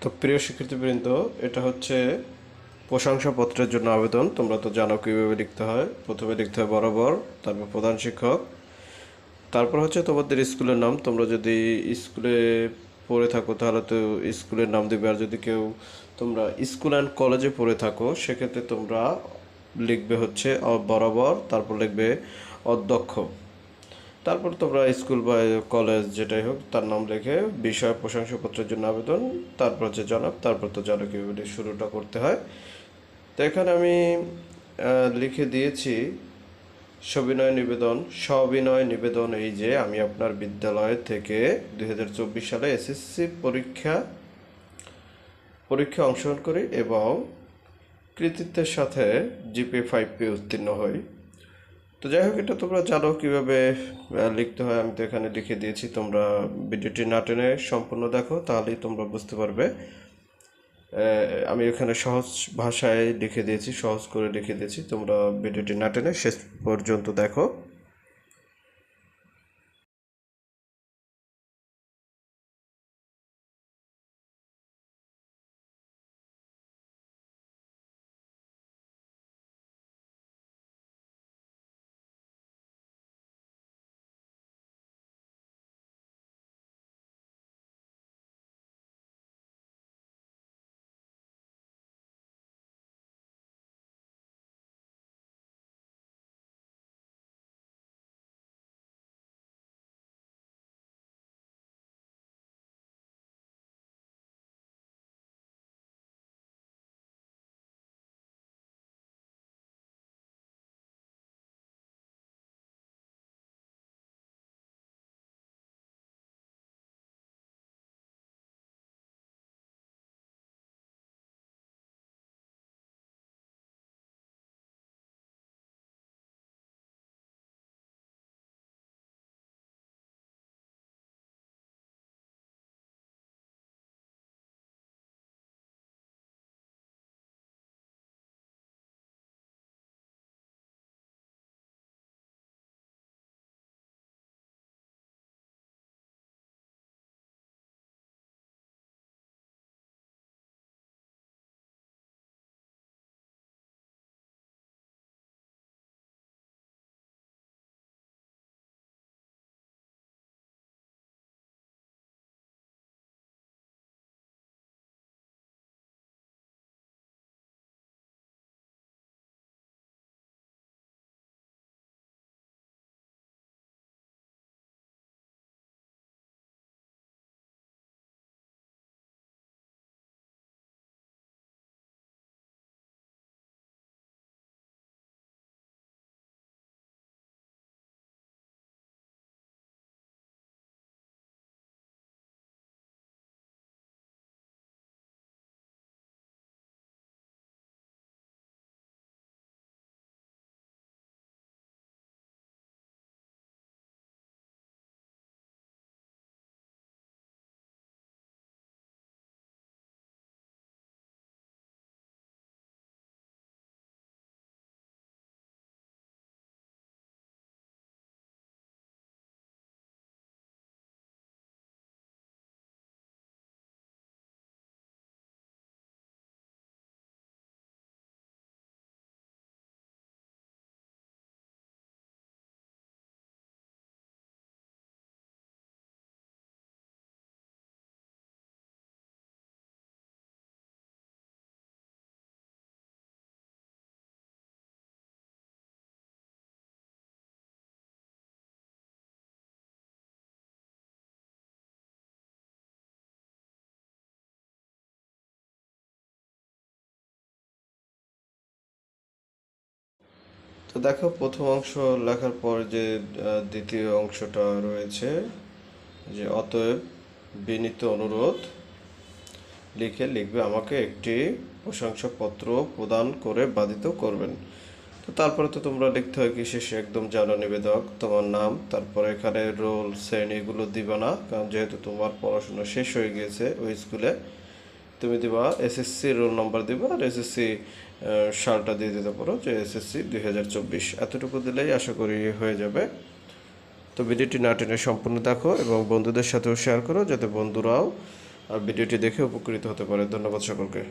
তো প্রিয় শিক্ষার্থীবৃন্দ, এটা হচ্ছে প্রশংসাপত্রের জন্য আবেদন। তোমরা তো জানো কীভাবে লিখতে হয়। প্রথমে লিখতে হয় বরাবর, তারপর প্রধান শিক্ষক। তারপর হচ্ছে তোমাদের স্কুলের নাম। তোমরা যদি স্কুলে পড়ে থাকো, তাহলে তো স্কুলের নাম দেবে। আর যদি কেউ তোমরা স্কুল অ্যান্ড কলেজে পড়ে থাকো, সেক্ষেত্রে তোমরা লিখবে হচ্ছে বরাবর, তারপর লিখবে অধ্যক্ষ। তারপর তোমরা স্কুল বা কলেজ যেটাই হোক, তার নাম লিখে বিষয় প্রশংসাপত্রের জন্য আবেদন, তারপর হচ্ছে জনাব, তারপর তো জানো কীভাবে শুরুটা করতে হয়। তো এখানে আমি লিখে দিয়েছি, সবিনয় নিবেদন সবিনয় নিবেদন এই যে আমি আপনার বিদ্যালয় থেকে দু হাজার চব্বিশ সালে এসএসসি পরীক্ষা পরীক্ষা অংশগ্রহণ করি এবং কৃতিত্বের সাথে জিপি ফাইভ পি উত্তীর্ণ হই। তো যাই হোক, এটা তোমরা জানো কীভাবে লিখতে হয়। আমি তো এখানে লিখে দিয়েছি, তোমরা ভিডিওটি না টেনে সম্পূর্ণ দেখো, তাহলেই তোমরা বুঝতে পারবে। আমি এখানে সহজ ভাষায় লিখে দিয়েছি, সহজ করে লিখে দিয়েছি। তোমরা ভিডিওটি না টেনে শেষ পর্যন্ত দেখো। তো দেখো, প্রথম অংশ লেখার পর যে দ্বিতীয় অংশটা রয়েছে, যে অতএব বিনীত অনুরোধ লিখে লিখবে, আমাকে একটি প্রশংসাপত্র প্রদান করে বাধিত করবেন। তো তারপরে তো তোমরা লিখতে হয় কি, শেষে একদম জানো নিবেদক, তোমার নাম, তারপরে এখানে রোল শ্রেণি এগুলো দিবে না, কারণ যেহেতু তোমার পড়াশোনা শেষ হয়ে গিয়েছে ওই স্কুলে তুমি দিবা এসএসসি রোল নাম্বার দিবা আর এসএসসি সালটা দিয়ে দিতে পারো যে এসএসসি দুই হাজার চব্বিশ। এতটুকু দিলেই আশা করি হয়ে যাবে। তো ভিডিওটি না টেনে সম্পূর্ণ দেখো এবং বন্ধুদের সাথেও শেয়ার করো যাতে বন্ধুরাও আর ভিডিওটি দেখে উপকৃত হতে পারে। ধন্যবাদ সকলকে।